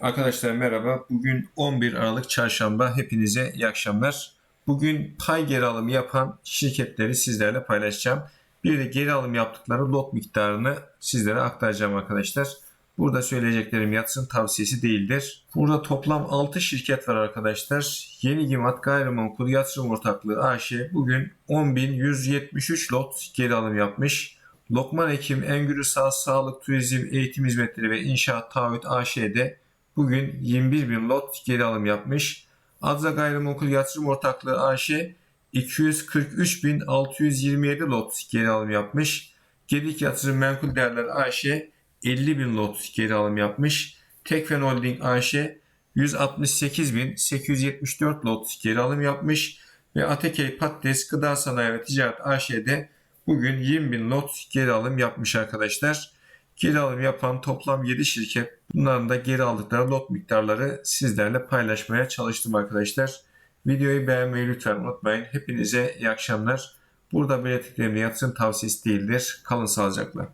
Arkadaşlar merhaba. Bugün 11 Aralık Çarşamba. Hepinize iyi akşamlar. Bugün pay geri alımı yapan şirketleri sizlerle paylaşacağım. Bir de geri alım yaptıkları lot miktarını sizlere aktaracağım arkadaşlar. Burada söyleyeceklerim yatsın tavsiyesi değildir. Burada toplam 6 şirket var arkadaşlar. Yeni Gimat Gayrimenkul Yatırım Ortaklığı AŞ bugün 10.173 lot geri alım yapmış. Lokman Ekim, Engürü Sağ, Sağlık, Turizm, Eğitim Hizmetleri ve İnşaat Taahhüt AŞ'de bugün 21 bin lot geri alım yapmış. Adza Gayrimenkul Yatırım Ortaklığı AŞ 243.627 lot geri alım yapmış. Gedik Yatırım Menkul Değerler AŞ 50 bin lot geri alım yapmış. Tekfen Holding AŞ 168.874 lot geri alım yapmış. Ve Atekey Patates Gıda Sanayi ve Ticaret AŞ'de bugün 20 bin lot geri alım yapmış arkadaşlar. Geri alım yapan toplam 7 şirket bunların da geri aldıkları lot miktarları sizlerle paylaşmaya çalıştım arkadaşlar. Videoyu beğenmeyi lütfen unutmayın. Hepinize iyi akşamlar. Burada belirttiklerim yatırım tavsiyesi değildir. Kalın sağlıcakla.